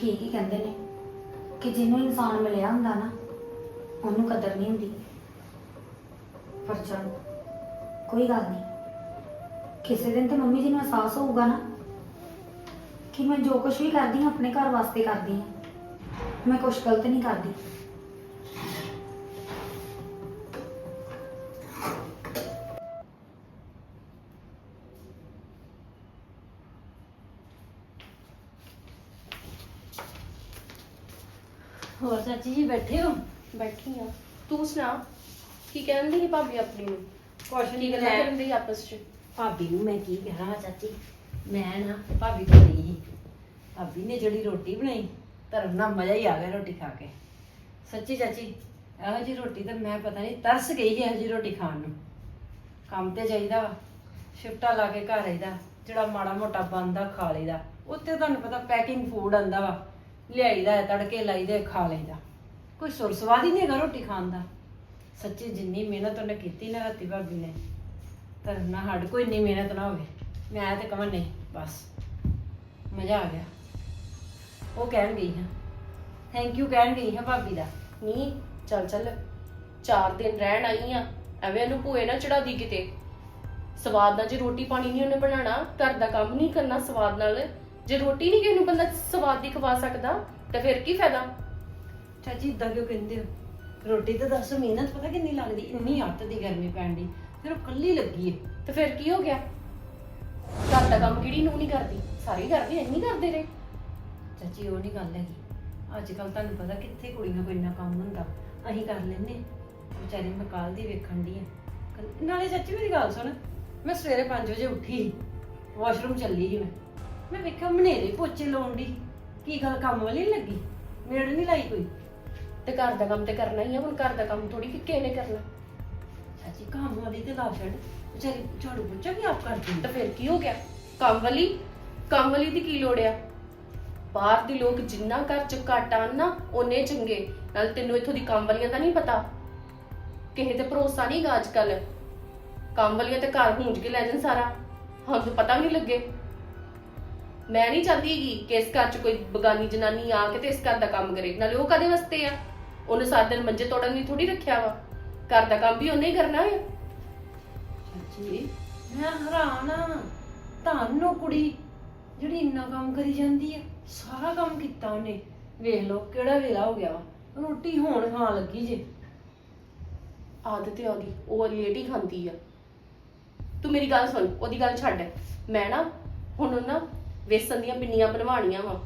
ਠੀਕ ਹੀ ਕਹਿੰਦੇ ਨੇ ਕਿ ਜਿਹਨੂੰ ਇਨਸਾਨ ਮਿਲਿਆ ਹੁੰਦਾ ਨਾ, ਉਹਨੂੰ ਕਦਰ ਨਹੀਂ ਹੁੰਦੀ। ਪਰ ਚਲੋ, ਕੋਈ ਗੱਲ ਨਹੀਂ। ਕਿਸੇ ਦਿਨ ਤੇ ਮੰਮੀ ਜੀ ਨੂੰ ਅਹਿਸਾਸ ਹੋਊਗਾ ਨਾ ਕਿ ਮੈਂ ਜੋ ਕੁਝ ਵੀ ਕਰਦੀ ਹਾਂ, ਆਪਣੇ ਘਰ ਵਾਸਤੇ ਕਰਦੀ ਹਾਂ। ਮੈਂ ਕੁਝ ਗਲਤ ਨਹੀਂ ਕਰਦੀ ਹੋਰ ਚਾਚੀ ਜੀ ਬੈਠੇ ਹੋ? ਬੈਠੀ ਆ। ਤੂੰ ਸੁਣਾ ਕੀ ਕਹਿੰਦੀ ਸੀ ਭਾਬੀ ਆਪਣੀ ਨੂੰ? ਕੁਛ ਕੀ ਗੱਲਾਂ ਕਰਨ ਦੀ ਆਪਸ ਚ? ਭਾਬੀ ਨੂੰ ਮੈਂ ਕੀ ਕਹਿਣਾ ਚਾਚੀ? ਮੈਂ ਨਾ ਭਾਬੀ ਕੋਲ ਗਈ ਸੀ। ਭਾਬੀ ਨੇ ਜਿਹੜੀ ਰੋਟੀ ਬਣਾਈ ਧਰਮ ਨਾਲ ਮਜ਼ਾ ਹੀ ਆ ਗਿਆ ਰੋਟੀ ਖਾ ਕੇ। ਸੱਚੀ ਚਾਚੀ ਇਹੋ ਜੀ ਰੋਟੀ ਤਾਂ ਮੈਂ ਪਤਾ ਨਹੀਂ ਤਰਸ ਗਈ ਸੀ ਇਹੋ ਜੀ ਰੋਟੀ ਖਾਣ ਨੂੰ। ਕੰਮ ਤੇ ਜਾਈਦਾ ਵਾ ਸ਼ਿਫਟਾਂ ਲਾ ਕੇ ਘਰ ਆਈਦਾ ਜਿਹੜਾ ਮਾੜਾ ਮੋਟਾ ਬੰਦਾ ਖਾ ਲਈਦਾ ਉੱਤੇ ਤੁਹਾਨੂੰ ਪਤਾ ਪੈਕਿੰਗ ਫੂਡ ਆਂਦਾ ਵਾ। ਲਿਆਈਦਾ ਤੜਕੇ ਲਾਈਦੇ ਖਾ ਲਈਦਾ। ਕੋਈ ਸੁਰ ਸਵਾਦ ਹੀ ਨਹੀਂ ਹੈਗਾ ਰੋਟੀ ਖਾਣ ਦਾ। ਸੱਚੀ ਜਿੰਨੀ ਮਿਹਨਤ ਉਹਨੇ ਕੀਤੀ ਨਾ ਰਾਤੀ ਭਾਬੀ ਨੇ ਪਰ ਨਾ ਹੱਡ ਕੋਈ ਇੰਨੀ ਮਿਹਨਤ ਨਾ ਹੋਵੇ। ਮੈਂ ਤੇ ਕਹਾਂ ਨਹੀਂ, ਬਸ। ਮਜ਼ਾ ਆ ਗਿਆ। ਉਹ ਕਹਿਣ ਗਈ ਹਾਂ। ਥੈਂਕ ਯੂ ਕਹਿਣ ਗਈ ਹਾਂ ਭਾਬੀ ਦਾ। ਨਹੀਂ ਚੱਲ ਚੱਲ। ਚਾਰ ਦਿਨ ਰਹਿਣ ਆਈ ਆ ਐਵੇਂ ਇਹਨੂੰ ਭੂਏ ਨਾ ਚੜਾਦੀ ਕਿਤੇ। ਸਵਾਦ ਨਾਲ ਜੇ ਰੋਟੀ ਪਾਣੀ ਨਹੀਂ ਉਹਨੇ ਬਣਾਣਾ ਘਰ ਦਾ ਕੰਮ ਨਹੀਂ ਕਰਨਾ ਸਵਾਦ ਨਾਲ। ਜੇ ਰੋਟੀ ਨਹੀਂ ਕਿਸੇ ਨੂੰ ਬੰਦਾ ਸਵਾਦ ਦੀ ਖਵਾ ਸਕਦਾ, ਤਾਂ ਫਿਰ ਕੀ ਫਾਇਦਾ? ਚਾਚੀ ਇਦਾਂ ਕਿਉਂ ਕਹਿੰਦੇ ਹੋ? ਰੋਟੀ ਤਾਂ ਦੱਸ ਮਿਹਨਤ ਪਤਾ ਕਿੰਨੀ ਲੱਗਦੀ ਇੰਨੀ ਅੱਤ ਦੀ ਗਰਮੀ ਪੈਣ ਦੀ ਫਿਰ ਉਹ ਕੱਲੀ ਲੱਗੀ ਹੈ ਤੇ ਫਿਰ ਕੀ ਹੋ ਗਿਆ? ਘਰ ਦਾ ਕੰਮ ਕਿਹੜੀ ਨੂੰ ਨਹੀਂ ਕਰਦੀ? ਸਾਰੇ ਕਰਦੇ ਇੰਨੀ ਕਰਦੇ ਰਹੇ। ਚਾਚੀ ਉਹ ਨਹੀਂ ਗੱਲ ਹੈਗੀ। ਅੱਜ ਕੱਲ ਤੁਹਾਨੂੰ ਪਤਾ ਕਿੱਥੇ ਕੁੜੀਆਂ ਕੋਈ ਇੰਨਾ ਕੰਮ ਹੁੰਦਾ। ਅਸੀਂ ਕਰ ਲੈਨੇ ਵਿਚਾਰੀ ਮੈਂ ਕੱਲ ਦੀ ਵੇਖਣ ਦੀ ਆ ਨਾਲੇ ਚਾਚੀ ਮੇਰੀ ਗੱਲ ਸੁਣ ਮੈਂ ਸਵੇਰੇ 5 ਵਜੇ ਉੱਠੀ ਵਾਸ਼ਰੂਮ ਚੱਲੀ ਸੀ ਮੈਂ। ਮੈਂ ਵੇਖਿਆ ਮਨੇਰੇ ਪੋਚੇ ਲਾਉਣ ਦੀ। ਕੀ ਗੱਲ ਕੰਮ ਵਾਲੀ ਨੀ ਲੱਗੀ? ਮੇੜ ਨਹੀਂ ਲਾਈ ਕੋਈ? ਤੇ ਘਰ ਦਾ ਕੰਮ ਤੇ ਕਰਨਾ ਹੀ ਆ ਹੁਣ ਘਰ ਦਾ ਕੰਮ ਥੋੜੀ ਕਿ ਕਿਸੇ ਨੇ ਕਰਨਾ। ਚਾਚੀ ਕੰਮ ਵਾਲੀ ਤੇ ਲਾ ਛੱਡ। ਵਿਚਾਰੀ ਝਾੜੂ ਪੋਚਾ ਵੀ ਆਪ ਕਰਦੀ ਤਾਂ ਫਿਰ ਕੀ ਹੋ ਗਿਆ? ਕੰਮ ਵਾਲੀ ਕੰਮ ਵਾਲੀ ਦੀ ਕੀ ਲੋੜ ਆ? ਬਾਹਰ ਦੇ ਲੋਕ ਜਿੰਨਾ ਘਰ ਚ ਘੱਟ ਨਾ ਉਹਨੇ ਚੰਗੇ। ਨਾਲ ਤੈਨੂੰ ਇੱਥੋਂ ਦੀ ਕੰਮ ਵਾਲੀਆਂ ਦਾ ਨਹੀਂ ਪਤਾ। ਕਿਸੇ ਤੇ ਭਰੋਸਾ ਨਹੀਂ ਗਾ ਅੱਜ ਕੱਲ ਕੰਮ ਵਾਲੀਆਂ ਤੇ ਘਰ ਹੁੰਜ ਕੇ ਲੈ ਜਾਣ ਸਾਰਾ। ਹਾਂ ਤਾਂ ਪਤਾ ਵੀ ਨਹੀਂ ਲੱਗੇ। ਮੈਂ ਨਹੀਂ ਚਾਹਦੀ ਕਿ ਇਸ ਘਰ ਚ ਕੋਈ ਬਗਾਨੀ ਜਨਾਨੀ ਆ ਕੇ ਤੇ ਇਸ ਘਰ ਦਾ ਕੰਮ ਕਰੇ। ਨਾਲੇ ਉਹ ਕਦੇ ਵਾਸਤੇ ਆ? ਉਹਨੇ ਸਾਰਾ ਦਿਨ ਮੰਜੇ ਤੋੜਨ ਲਈ ਥੋੜੀ ਰੱਖਿਆ ਵਾ। ਘਰ ਦਾ ਕੰਮ ਵੀ ਉਹਨੇ ਹੀ ਕਰਨਾ ਹੈ ਚਾਚੀ ਮੈਂ ਹੈਰਾਨ ਆ। ਤੁਹਾਨੂੰ ਕੁੜੀ ਜਿਹੜੀ ਇੰਨਾ ਕੰਮ ਕਰੀ ਜਾਂਦੀ ਆ। ਸਾਰਾ ਕੰਮ ਕੀਤਾ ਉਹਨੇ। ਵੇਖ ਲਓ ਕਿਹੜਾ ਵੇਲਾ ਹੋ ਗਿਆ ਵਾ। ਰੋਟੀ ਹੋਣ ਖਾਣ ਲੱਗੀ ਜੇ। ਆਦਤ ਹੈ ਉਹਦੀ ਉਹ ਲੇਟ ਹੀ ਖਾਂਦੀ ਆ। ਤੂੰ ਮੇਰੀ ਗੱਲ ਸੁਣ ਉਹਦੀ ਗੱਲ ਛੱਡ। ਮੈਂ ਨਾ ਹੁਣ ਨਾ ਵੇਸਣ ਦੀਆਂ ਪਿੰਨੀਆਂ ਬਣਵਾਣੀਆਂ ਵਾ।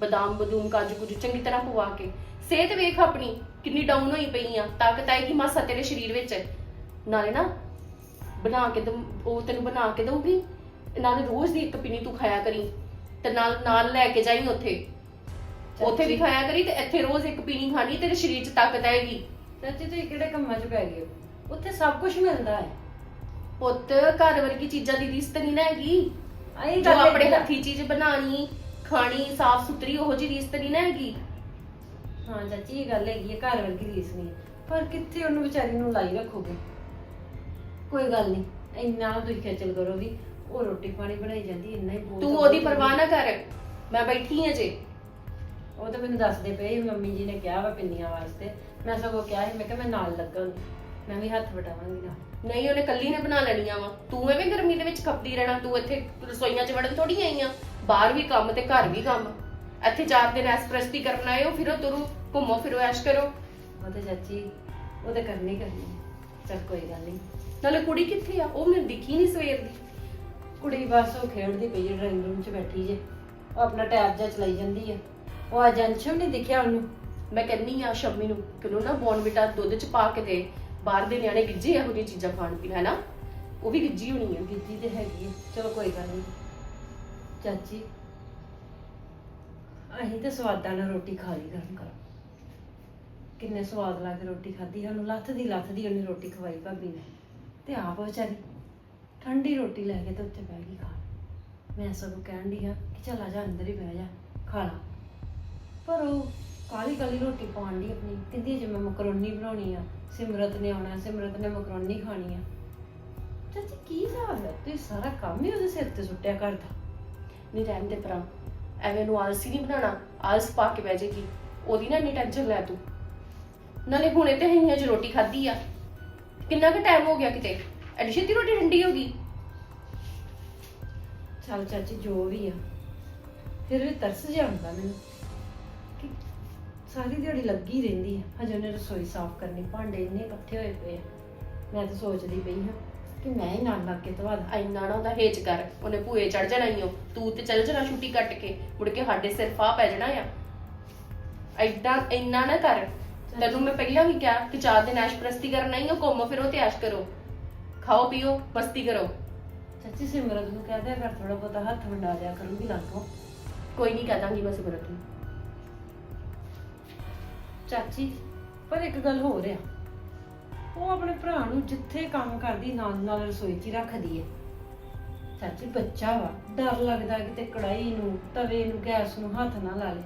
ਬਦਾਮ ਬਦੂਮ ਕਾਜੂ ਕੁਜੂ ਚੰਗੀ ਤਰ੍ਹਾਂ ਪਵਾ ਕੇ। ਸਿਹਤ ਵੇਖ ਆਪਣੀ ਕਿੰਨੀ ਡਾਊਨ ਹੋਈ ਪਈ ਆ ਤਾਕਤ ਆਏਗੀ ਮਾਸਾ ਤੇਰੇ ਸਰੀਰ ਵਿੱਚ। ਨਾਲੇ ਨਾ ਬਣਾ ਕੇ ਦਊਂ- ਉਹ ਤੈਨੂੰ ਬਣਾ ਕੇ ਦਊਗੀ ਨਾਲੇ ਰੋਜ਼ ਦੀ ਇੱਕ ਪਿੰਨੀ ਤੂੰ ਖਾਇਆ ਕਰੀ ਤੇ ਨਾਲ ਨਾਲ ਲੈ ਕੇ ਜਾਈਂ ਉੱਥੇ। ਉੱਥੇ ਵੀ ਖਾਇਆ ਕਰੀ ਤੇ ਇੱਥੇ ਰੋਜ਼ ਇੱਕ ਪੀਣੀ ਖਾਣੀ ਤੇਰੇ ਸਰੀਰ 'ਚ ਤਾਕਤ ਆਏਗੀ। ਚਾਚੀ ਤੁਸੀਂ ਕਿਹੜੇ ਕੰਮਾਂ 'ਚ ਪੈ ਗਏ ਹੋ? ਉੱਥੇ ਸਭ ਕੁਝ ਮਿਲਦਾ ਹੈ। ਪੁੱਤ ਘਰ ਵਰਗੀ ਚੀਜ਼ਾਂ ਦੀ ਰੀਸ ਤਾਂ ਨਹੀਂ ਨਾ ਹੈਗੀ। ਆਈ ਜੋ ਆਪਣੇ ਹੱਥੀ ਚੀਜ਼ ਬਣਾਣੀ ਖਾਣੀ ਸਾਫ਼ ਸੁਥਰੀ ਉਹੋ ਜੀ ਰੀਸ ਤਾਂ ਨਹੀਂ ਨਾ ਹੈਗੀ। ਹਾਂ ਚਾਚੀ ਇਹ ਗੱਲ ਹੈਗੀ ਹੈ ਘਰ ਵਰਗੀ ਰੀਸ ਨਹੀਂ। ਪਰ ਕਿੱਥੇ ਉਹਨੂੰ ਵਿਚਾਰੀ ਨੂੰ ਲਾਈ ਰੱਖੋਗੇ? ਕੋਈ ਗੱਲ ਨਹੀਂ ਇੰਨਾ ਨਾ ਤੁਸੀਂ ਖੇਚਲ ਕਰੋ ਵੀ ਉਹ ਰੋਟੀ ਪਾਣੀ ਬਣਾਈ ਜਾਂਦੀ ਇੰਨਾ ਹੀ ਬਹੁਤ ਤੂੰ ਆ, ਉਹਦੀ ਪਰਵਾਹ ਨਾ ਕਰ। ਮੈਂ ਬੈਠੀ ਹਾਂ ਜੇ। ਉਹ ਤਾਂ ਮੈਨੂੰ ਦੱਸਦੇ ਪਏ ਸੀ, ਮੰਮੀ ਜੀ ਨੇ ਕਿਹਾ ਵਾ ਪਿੰਨੀਆਂ ਵਾਸਤੇ। ਮੈਂ ਸਗੋਂ ਕਿਹਾ ਸੀ ਮੈਂ ਕਿਹਾ ਮੈਂ ਨਾਲ ਲੱਗਾਂਗੀ ਮੈਂ ਵੀ ਹੱਥ ਵਟਾਵਾਂਗੀ ਨਾਲ। ਨਹੀਂ ਉਹਨੇ ਕੱਲੀ ਨੇ ਬਣਾ ਲੈਣੀਆਂ ਵਾ। ਤੂੰ ਐਵੇਂ ਗਰਮੀ ਦੇ ਵਿੱਚ ਖਪਦੀ ਰਹਿਣਾ ਤੂੰ ਇੱਥੇ ਰਸੋਈਆਂ 'ਚ ਵੜਨ ਥੋੜੀ ਆਈ ਆ। ਬਾਹਰ ਵੀ ਕੰਮ ਤੇ ਘਰ ਵੀ ਕੰਮ। ਇੱਥੇ ਚਾਰ ਦਿਨ ਐਸਪ੍ਰੈਸਤੀ ਕਰਨ ਆਏ ਹੋ ਫਿਰੋ ਤੁਰੋ। ਘੁੰਮੋ ਫਿਰੋ ਐਸ਼ ਕਰੋ। ਉਹ ਤੇ ਚਾਚੀ ਉਹ ਤੇ ਕਰਨੀ ਕਰਨੀ। ਹੈ। ਚੱਲ ਕੋਈ ਗੱਲ ਨਹੀਂ ਨਾਲੇ ਕੁੜੀ ਕਿੱਥੇ ਆ? ਉਹ ਮੈਨੂੰ ਦਿਖੀ ਨਹੀਂ ਸਵੇਰ ਦੀ। ਕੁੜੀ ਬਸ ਉਹ ਖੇਡਦੀ ਪਈ ਹੈ ਡਰਾਇੰਗ ਰੂਮ 'ਚ ਬੈਠੀ ਜੇ। ਉਹ ਆਪਣਾ ਟੈਬ ਜਿਹਾ ਚਲਾਈ ਜਾਂਦੀ ਹੈ ਉਹ ਅੱਜ ਅੰਸ਼ਮ ਨਹੀਂ ਦਿਖਿਆ ਉਹਨੂੰ? ਮੈਂ ਕਹਿੰਨੀ ਆ ਸ਼ੰਮੀ ਨੂੰ ਕਿ ਉਹਨੂੰ ਨਾ ਬੋਨਵਿਟਾ ਦੁੱਧ 'ਚ ਪਾ ਕੇ ਦੇ। ਬਾਹਰ ਦੇ ਨਿਆਣੇ ਗਿੱਜੇ ਇਹੋ ਜਿਹੀਆਂ ਚੀਜ਼ਾਂ ਖਾਣ ਪੀਣ ਹੈ ਨਾ? ਉਹ ਵੀ ਗਿੱਜੀ ਹੋਣੀ ਆ। ਗਿੱਜੀ ਤੇ ਹੈਗੀ ਹੈ ਚਲੋ ਕੋਈ ਗੱਲ ਨਹੀਂ ਚਾਚੀ ਅਸੀਂ ਤੇ ਸਵਾਦਾਂ ਨਾਲ ਰੋਟੀ ਖਾ ਲਈ ਗਰਮ ਗਰਮ। ਕਿੰਨੇ ਸਵਾਦ ਲਾ ਕੇ ਰੋਟੀ ਖਾਧੀ, ਸਾਨੂੰ ਲੱਥ ਦੀ ਲੱਥ ਦੀ ਉਹਨੇ ਰੋਟੀ ਖਵਾਈ ਭਾਬੀ ਨੇ। ਤੇ ਆਪ ਵਿਚਾਰੀ ਠੰਡੀ ਰੋਟੀ ਲੈ ਕੇ ਤੇ ਉੱਥੇ ਬਹਿ ਗਈ ਖਾਣ ਮੈਂ ਸਗੋਂ ਕਹਿਣ ਦੀ ਹਾਂ ਕਿ ਚੱਲ ਆ ਜਾ, ਅੰਦਰ ਹੀ ਬਹਿ ਜਾ, ਖਾ ਲਾ। ਪਰ ਉਹ ਕਾਲੀ ਕਾਲੀ ਰੋਟੀ ਪਾਉਣ ਦੀ ਆਪਣੀ। ਕਹਿੰਦੀ ਜੇ ਮੈਂ ਮਕਰੋਨੀ ਬਣਾਉਣੀ ਆ, ਸਿਮਰਤ ਨੇ ਆਉਣਾ, ਸਿਮਰਤ ਨੇ ਮਕਰੋਨੀ ਖਾਣੀ ਆ। ਚਾਚੀ, ਕੀ ਹਿਸਾਬ ਹੈ ਤੁਸੀਂ ਸਾਰਾ ਕੰਮ ਹੀ ਉਹਦੇ ਸਿਰ ਤੇ ਸੁੱਟਿਆ ਕਰਦਾ ਨਹੀਂ ਰਹਿਣ ਦੇ ਪਰਾਂ ਐਵੇਂ ਨੂੰ ਆਲਸੀ ਨਹੀਂ ਬਣਾਉਣਾ, ਆਲਸ ਪਾ ਕੇ ਬਹਿ ਜਾਏਗੀ। ਉਹਦੀ ਨਾ ਇੰਨੀ ਟੈਨਸ਼ਨ ਲੈ ਤੂੰ। ਨਾਲੇ ਹੁਣੇ ਤੇ ਹਈਆਂ ਚ ਰੋਟੀ ਖਾਧੀ ਆ। ਕਿੰਨਾ ਕੁ ਟਾਈਮ ਹੋ ਗਿਆ ਕਿਤੇ? ਐਡੀ ਛੇਤੀ ਰੋਟੀ ਠੰਡੀ ਹੋ ਗਈ? ਚੱਲ ਚਾਚੀ ਜੋ ਵੀ ਆ। ਫਿਰ ਵੀ ਤਰਸ ਜਿਹਾ ਆਉਂਦਾ ਮੈਨੂੰ। ਕਿ? ਸਾਰੀ ਦਿਹਾੜੀ ਲੱਗੀ ਰਹਿੰਦੀ ਆ। ਹਜੇ ਉਹਨੇ ਰਸੋਈ ਸਾਫ਼ ਕਰਨੀ ਭਾਂਡੇ ਇੰਨੇ ਇਕੱਠੇ ਹੋਏ ਪਏ ਆ। ਮੈਂ ਤਾਂ ਸੋਚਦੀ ਪਈ ਹਾਂ ਕਿ ਮੈਂ ਹੀ ਨਾਲ ਲੱਗ ਕੇ ਧਵਾ ਦਾਂ ਇੰਨਾ ਨਾ ਉਹਦਾ ਹੇਚ ਕਰ। ਉਹਨੇ ਭੂਏ ਚੜ ਜਾਣਾ ਈ ਓ। ਤੂੰ ਤੇ ਚੱਲ ਜਾਣਾ ਛੁੱਟੀ ਕੱਟ ਕੇ। ਮੁੜ ਕੇ ਸਾਡੇ ਸਿਰ ਫਾਹ ਪੈ ਜਾਣਾ ਆ। ਐਡਾ ਇੰਨਾ ਨਾ ਕਰ। ਤੈਨੂੰ ਮੈਂ ਪਹਿਲਾਂ ਵੀ ਕਿਹਾ ਕਿ ਚਾਰ ਦਿਨ ਐਸ਼ ਪ੍ਰਸਤੀ ਕਰਨਾ ਹੀ ਉਹ ਘੁੰਮੋ ਫਿਰੋ ਤੇ ਐਸ਼ ਕਰੋ। ਖਾਓ ਪੀਓ ਮਸਤੀ ਕਰੋ। ਚਾਚੀ ਸਿਮਰਤ ਨੂੰ ਕਹਿ ਦਿਆ ਕਰ ਥੋੜਾ ਬਹੁਤਾ ਹੱਥ ਵੰਡਾ ਦਿਆ ਕਰੂੰਗੀ ਲਾਗੋ ਕੋਈ ਨਹੀਂ ਕਹਿ ਦਾਂਗੀ ਮੈਂ ਸਿਮਰਤ ਨੂੰ। ਚਾਚੀ ਪਰ ਇੱਕ ਗੱਲ ਹੋ ਰਿਹਾ ਉਹ ਆਪਣੇ ਭਰਾ ਨੂੰ ਜਿੱਥੇ ਕੰਮ ਕਰਦੀ ਨਾਲ ਨਾਲ ਰਸੋਈ 'ਚ ਹੀ ਰੱਖਦੀ ਹੈ ਚਾਚੀ ਬੱਚਾ ਵਾ ਡਰ ਲੱਗਦਾ ਕਿਤੇ ਕੜਾਈ ਨੂੰ ਤਵੇ ਨੂੰ ਗੈਸ ਨੂੰ ਹੱਥ ਨਾ ਲਾ ਲੇ।